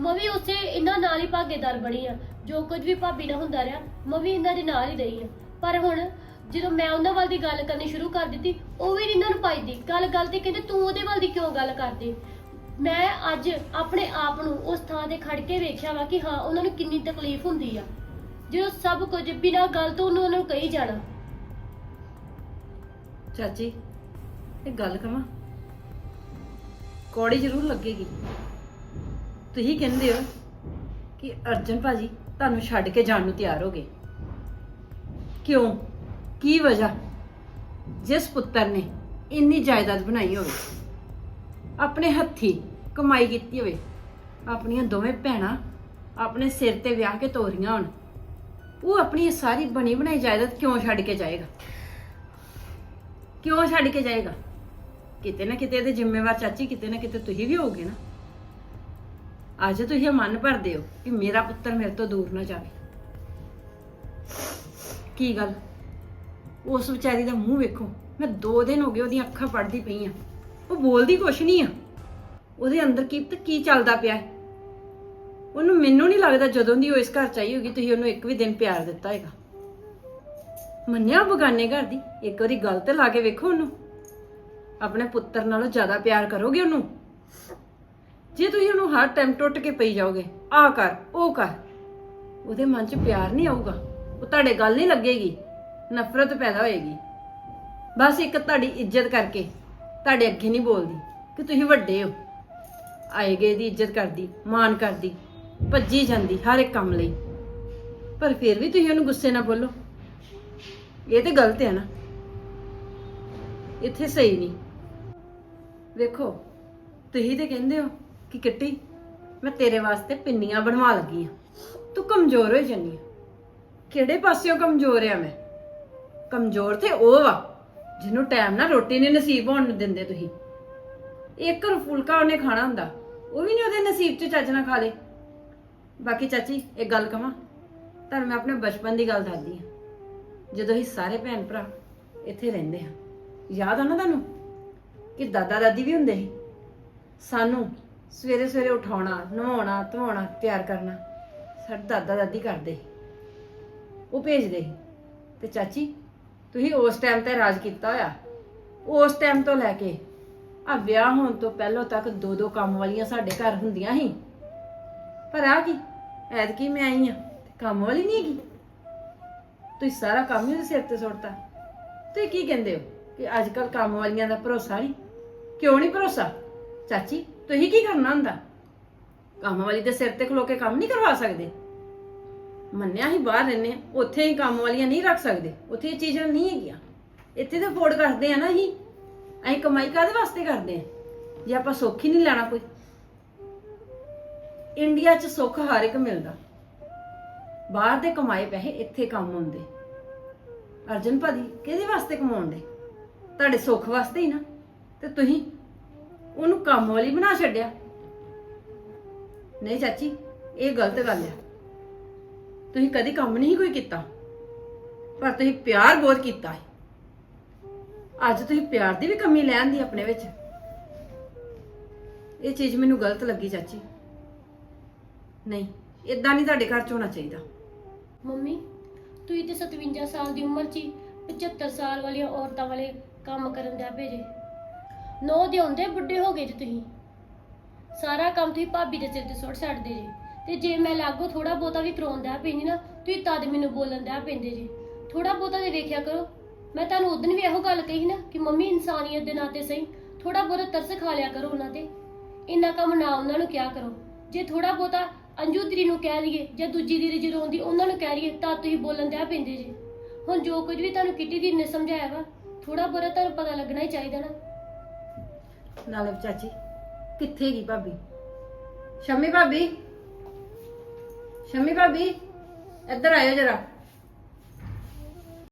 ਮੈਂ ਵੀ ਉਸੇ ਇਹਨਾਂ ਨਾਲ ਹੀ ਭਾਗੇਦਾਰ ਬਣੀ ਆ ਜੋ ਕੁਝ ਵੀ ਭਾਬੀ ਨਾਲ ਹੁੰਦਾ ਰਿਹਾ, ਮੈਂ ਵੀ ਇਹਨਾਂ ਦੇ ਨਾਲ ਹੀ ਰਹੀ ਆ ਪਰ ਹੁਣ ਜਦੋਂ ਮੈਂ ਉਹਨਾਂ ਵੱਲ ਦੀ ਗੱਲ ਕਰਨੀ ਸ਼ੁਰੂ ਕਰ ਦਿੱਤੀ, ਉਹ ਵੀ ਨੀ ਇਹਨਾਂ ਨੂੰ ਪਾਈਦੀ ਗੱਲ ਗੱਲ ਤੇ ਕਹਿੰਦੇ, ਤੂੰ ਉਹਦੇ ਵੱਲ ਦੀ ਕਿਉਂ ਗੱਲ ਕਰਦੀ? ਮੈਂ ਅੱਜ ਆਪਣੇ ਆਪ ਨੂੰ ਉਸ ਥਾਂ ਤੇ ਖੜ ਕੇ ਵੇਖਿਆ ਵਾ ਕਿ ਹਾਂ, ਉਹਨਾਂ ਨੂੰ ਕਿੰਨੀ ਤਕਲੀਫ ਹੁੰਦੀ ਆ। ਜਦੋਂ ਸਭ ਕੁਝ ਬਿਨਾਂ ਗੱਲ ਤੋਂ ਉਹਨੂੰ ਉਹਨਾਂ ਨੂੰ ਕਹੀ ਜਾਣਾ। ਚਾਚੀ ਇਹ ਗੱਲ ਕਵਾਂ? ਕੌੜੀ ਜ਼ਰੂਰ ਲੱਗੇਗੀ। ਤੁਸੀਂ ਕਹਿੰਦੇ ਹੋ ਕਿ ਅਰਜਨ ਭਾਜੀ ਤੁਹਾਨੂੰ ਛੱਡ ਕੇ ਜਾਣ ਨੂੰ ਤਿਆਰ ਹੋ ਗਏ। ਕਿਉਂ? ਕੀ ਵਜ੍ਹਾ? ਜਿਸ ਪੁੱਤਰ ਨੇ ਇੰਨੀ ਜਾਇਦਾਦ ਬਣਾਈ ਹੋਵੇ, ਆਪਣੇ ਹੱਥੀ ਕਮਾਈ ਕੀਤੀ ਹੋਵੇ, ਆਪਣੀਆਂ ਦੋਵੇਂ ਭੈਣਾਂ ਆਪਣੇ ਸਿਰ ਤੇ ਵਿਆਹ ਕੇ ਤੋਰੀਆਂ ਹੋਣ, ਉਹ ਆਪਣੀ ਇਹ ਸਾਰੀ ਬਣੀ ਬਣਾਈ ਜਾਇਦਾਦ ਕਿਉਂ ਛੱਡ ਕੇ ਜਾਏਗਾ? ਕਿਉਂ ਛੱਡ ਕੇ ਜਾਏਗਾ? ਕਿਤੇ ਨਾ ਕਿਤੇ ਇਹਦੇ ਜ਼ਿੰਮੇਵਾਰ ਚਾਚੀ ਕਿਤੇ ਨਾ ਕਿਤੇ ਤੁਸੀਂ ਵੀ ਹੋਗੇ ਨਾ। ਅੱਜ ਤੁਸੀਂ ਇਹ ਮਨ ਭਰਦੇ ਹੋ ਕਿ ਮੇਰਾ ਪੁੱਤਰ ਮੇਰੇ ਤੋਂ ਦੂਰ ਨਾ ਜਾਵੇ। ਕੀ ਗੱਲ? ਉਸ ਵਿਚਾਰੀ ਦਾ ਮੂੰਹ ਵੇਖੋ। ਮੈਂ 2 ਦਿਨ ਹੋ ਗਏ ਉਹਦੀਆਂ ਅੱਖਾਂ ਪੜਦੀ ਪਈ ਆ। ਉਹ ਬੋਲਦੀ ਕੁਛ ਨਹੀਂ ਆ। ਉਹਦੇ ਅੰਦਰ ਕੀ ਪਤਾ ਕੀ ਚੱਲਦਾ ਪਿਆ ਹੈ। ਉਹਨੂੰ ਮੈਨੂੰ ਨਹੀਂ ਲੱਗਦਾ ਜਦੋਂ ਦੀ ਉਹ ਇਸ ਘਰ ਚ ਆਈ ਹੋਗੀ ਤੁਸੀਂ ਉਹਨੂੰ ਇੱਕ ਵੀ ਦਿਨ ਪਿਆਰ ਦਿੱਤਾ ਹੈਗਾ। ਮੰਨਿਆ ਬਗਾਨੇ ਘਰ ਦੀ? ਇੱਕ ਵਾਰੀ ਗੱਲ ਤੇ ਲਾ ਕੇ ਵੇਖੋ ਉਹਨੂੰ। ਆਪਣੇ ਪੁੱਤਰ ਨਾਲੋਂ ਜ਼ਿਆਦਾ ਪਿਆਰ ਕਰੋਗੇ ਉਹਨੂੰ? ਜੇ ਤੁਸੀਂ ਉਹਨੂੰ ਹਰ ਟਾਈਮ ਟੁੱਟ ਕੇ ਪਈ ਜਾਓਗੇ ਆ ਕਰ, ਉਹ ਕਰ, ਉਹਦੇ ਮਨ 'ਚ ਪਿਆਰ ਨਹੀਂ ਆਊਗਾ। ਉਹ ਤੁਹਾਡੇ ਗੱਲ ਨਹੀਂ ਲੱਗੇਗੀ। ਨਫ਼ਰਤ ਪੈਦਾ ਹੋਏਗੀ। ਬਸ ਇੱਕ ਤੁਹਾਡੀ ਇੱਜ਼ਤ ਕਰਕੇ ਤੁਹਾਡੇ ਅੱਗੇ ਨਹੀਂ ਬੋਲਦੀ ਕਿ ਤੁਸੀਂ ਵੱਡੇ ਹੋ। ਆਏ ਗਏ ਦੀ ਇੱਜ਼ਤ ਕਰਦੀ, ਮਾਣ ਕਰਦੀ, ਭੱਜੀ ਜਾਂਦੀ ਹਰ ਇੱਕ ਕੰਮ ਲਈ। ਪਰ ਫਿਰ ਵੀ ਤੁਸੀਂ ਉਹਨੂੰ ਗੁੱਸੇ ਨਾਲ ਬੋਲੋ। ਇਹ ਤੇ ਗਲਤ ਹੈ ਨਾ। ਇੱਥੇ ਸਹੀ ਨਹੀਂ। ਵੇਖੋ, ਤੁਸੀਂ ਤੇ ਕਹਿੰਦੇ ਹੋ ਕਿ ਕਿੱਟੀ, ਮੈਂ ਤੇਰੇ ਵਾਸਤੇ ਪਿੰਨੀਆਂ ਬਣਵਾ ਲੱਗੀ ਆ ਤੂੰ ਕਮਜ਼ੋਰ ਹੋ। ਜੰਨੀ ਕਿਹੜੇ ਪਾਸਿਓਂ ਕਮਜ਼ੋਰ ਆ ਮੈਂ? ਕਮਜ਼ੋਰ ਤੇ ਉਹ ਵਾ ਜਿਹਨੂੰ ਟਾਈਮ ਨਾਲ ਰੋਟੀ ਨਹੀਂ ਨਸੀਬ ਹੋਣ ਨੂੰ ਦਿੰਦੇ ਤੁਸੀਂ। ਇੱਕ ਫੁਲਕਾ ਉਹਨੇ ਖਾਣਾ ਹੁੰਦਾ, ਉਹ ਵੀ ਨਹੀਂ ਉਹਦੇ ਨਸੀਬ 'ਚ ਚੱਜ ਨਾਲ ਖਾ ਲੇ। ਬਾਕੀ ਚਾਚੀ, ਇੱਕ ਗੱਲ ਕਵਾਂ, ਤੁਹਾਨੂੰ ਮੈਂ ਆਪਣੇ ਬਚਪਨ ਦੀ ਗੱਲ ਦੱਸਦੀ ਆ ਜਦੋਂ ਅਸੀਂ ਸਾਰੇ ਭੈਣ ਭਰਾ ਇੱਥੇ ਰਹਿੰਦੇ ਹਾਂ, ਯਾਦ ਆ ਨਾ ਤੁਹਾਨੂੰ? ਕਿ ਦਾਦਾ ਦਾਦੀ ਵੀ ਹੁੰਦੇ ਸੀ। ਸਾਨੂੰ ਸਵੇਰੇ ਸਵੇਰੇ ਉਠਾਉਣਾ, ਨਹਾਉਣਾ, ਧੋਣਾ, ਤਿਆਰ ਕਰਨਾ, ਸਾਡੇ ਦਾਦਾ ਦਾਦੀ ਕਰਦੇ ਸੀ। ਉਹ ਭੇਜਦੇ ਤੇ ਚਾਚੀ, ਤੁਸੀਂ ਉਸ ਟਾਈਮ ਤੇ ਰਾਜ ਕੀਤਾ ਹੋਇਆ। ਉਸ ਟਾਈਮ ਤੋਂ ਲੈ ਕੇ ਆ ਵਿਆਹ ਹੋਣ ਤੋਂ ਪਹਿਲਾਂ ਤੱਕ ਦੋ ਦੋ ਕੰਮ ਵਾਲੀਆਂ ਸਾਡੇ ਘਰ ਹੁੰਦੀਆਂ ਸੀ। ਪਰ ਆ ਕੀ? ਐਤਕੀ ਮੈਂ ਆਈ ਆ ਕੰਮ ਵਾਲੀ ਨਹੀਂ ਹੈਗੀ। ਤੁਸੀਂ ਸਾਰਾ ਕੰਮ ਹੀ ਉਹਦੇ ਸਿਰ ਤੇ ਸੁੱਟਤਾ। ਤੁਸੀਂ ਕੀ ਕਹਿੰਦੇ ਹੋ? ਕਿ ਅੱਜ ਕੱਲ ਕੰਮ ਵਾਲੀਆਂ ਦਾ ਭਰੋਸਾ ਨਹੀਂ? ਕਿਉਂ ਨਹੀਂ ਭਰੋਸਾ? ਚਾਚੀ, ਤੁਸੀਂ ਕੀ ਕਰਨਾ ਹੁੰਦਾ? ਕੰਮ ਵਾਲੀ ਦੇ ਸਿਰ ਤੇ ਖਲੋ ਕੇ ਕੰਮ ਨਹੀਂ ਕਰਵਾ ਸਕਦੇ? ਮੰਨਿਆ ਹੀ ਬਾਹਰ ਰਹਿੰਦੇ ਆ, ਉੱਥੇ ਹੀ ਕੰਮ ਵਾਲੀਆਂ ਨਹੀਂ ਰੱਖ ਸਕਦੇ, ਉੱਥੇ ਇਹ ਚੀਜ਼ਾਂ ਨਹੀਂ ਹੈਗੀਆਂ। ਇੱਥੇ ਤਾਂ ਅਫੋਰਡ ਕਰਦੇ ਆ ਨਾ ਅਸੀਂ ਅਸੀਂ ਕਮਾਈ ਕਾਦੇ ਵਾਸਤੇ ਕਰਦੇ ਆ? ਜੇ ਆਪਾਂ ਸੁੱਖ ਹੀ ਨਹੀਂ ਲੈਣਾ ਕੋਈ। ਇੰਡੀਆ 'ਚ ਸੁੱਖ ਹਰ ਇੱਕ ਮਿਲਦਾ। ਬਾਹਰ ਦੇ ਕਮਾਏ ਪੈਸੇ ਇੱਥੇ ਕੰਮ ਆਉਂਦੇ। ਅਰਜਨ ਭਾਜੀ ਕਿਹਦੇ ਵਾਸਤੇ ਕਮਾਉਂਦੇ? ਤੁਹਾਡੇ ਸੁੱਖ ਵਾਸਤੇ ਹੀ ਨਾ। ਤੇ ਤੁਸੀਂ ਉਹਨੂੰ ਕੰਮ ਵਾਲੀ ਬਣਾ ਛੱਡਿਆ। ਨਹੀਂ ਚਾਚੀ, ਇਹ ਗਲਤ ਗੱਲ ਆ। ਤੁਸੀਂ ਕਦੀ ਕੰਮ ਨਹੀਂ ਕੋਈ ਕੀਤਾ। ਪਰ ਤੁਸੀਂ ਪਿਆਰ ਬਹੁਤ ਕੀਤਾ ਅੱਜ ਤੁਸੀਂ ਪਿਆਰ ਦੀ ਵੀ ਕਮੀ ਲੈਣ ਦੀ ਆਪਣੇ ਵਿੱਚ। ਇਹ ਚੀਜ਼ ਮੈਨੂੰ ਗਲਤ ਲੱਗੀ ਚਾਚੀ। ਨਹੀਂ ਇਦਾਂ ਨਹੀਂ ਤੁਹਾਡੇ ਘਰ ਚ ਹੋਣਾ ਚਾਹੀਦਾ। ਮੰਮੀ, ਤੁਸੀਂ ਤੇ 57 ਸਾਲ ਦੀ ਉਮਰ 'ਚ ਹੀ 75 ਸਾਲ ਵਾਲੀਆਂ ਔਰਤਾਂ ਵਾਲੇ ਕੰਮ ਕਰਨ ਦਾ ਭੇਜੇ ਨੋ ਦੇ ਹੁੰਦੇ ਬੁੱਢੇ ਹੋ ਗਏ ਜੀ ਤੁਸੀਂ। ਸਾਰਾ ਕੰਮ ਤੁਸੀਂ ਭਾਬੀ ਦੇ ਸਿਰ ਤੇ ਸੁੱਟ ਛੱਡਦੇ ਜੇ। ਤੇ ਜੇ ਮੈਂ ਲਾਗੋ ਥੋੜਾ ਬਹੁਤਾ ਵੀ ਕਰਾਉਂਦਾ ਪੈਂਦੀ ਨਾ, ਤੁਸੀਂ ਤਦ ਮੈਨੂੰ ਬੋਲਣ ਦਾ ਪੈਂਦੇ ਜੇ। ਥੋੜਾ ਬਹੁਤਾ ਤੇ ਵੇਖਿਆ ਕਰੋ। ਮੈਂ ਤੁਹਾਨੂੰ ਉਦੋਂ ਵੀ ਇਹੋ ਗੱਲ ਕਹੀ ਨਾ ਕਿ ਮੰਮੀ ਇਨਸਾਨੀਅਤ ਦੇ ਨਾਤੇ ਸਹੀ ਥੋੜਾ ਬਹੁਤਾ ਤਰਸ ਖਾ ਲਿਆ ਕਰੋ ਉਹਨਾਂ ਤੇ। ਇੰਨਾ ਕੰਮ ਨਾ ਉਹਨਾਂ ਨੂੰ ਕਿਹਾ ਕਰੋ। ਜੇ ਥੋੜਾ ਬਹੁਤਾ ਅੰਜੂ ਤੇਰੀ ਨੂੰ ਕਹਿ ਲਈਏ ਜਾਂ ਦੂਜੀ ਦੀ ਜਦੋਂ ਆਉਂਦੀ ਉਹਨਾਂ ਨੂੰ ਕਹਿ ਲਈਏ ਤਾਂ ਤੁਸੀਂ ਬੋਲਣ ਦਿਆ ਪੈਂਦੇ ਜੇ। ਹੁਣ ਜੋ ਕੁਝ ਵੀ ਤੁਹਾਨੂੰ ਕਿੱਟੀ ਦੀ ਨੇ ਸਮਝਾਇਆ ਵਾ ਥੋੜਾ ਬਹੁਤਾ ਤੁਹਾਨੂੰ ਪਤਾ ਲੱਗਣਾ ਹੀ ਚਾਹੀਦਾ ਨਾ। ਨਾਲੇ ਚਾਚੀ, ਕਿੱਥੇ ਗਈ ਭਾਬੀ? ਸ਼ਮੀ ਭਾਬੀ? ਸ਼ਮੀ ਭਾਬੀ ਇੱਧਰ ਆਇਓ ਜਰਾ।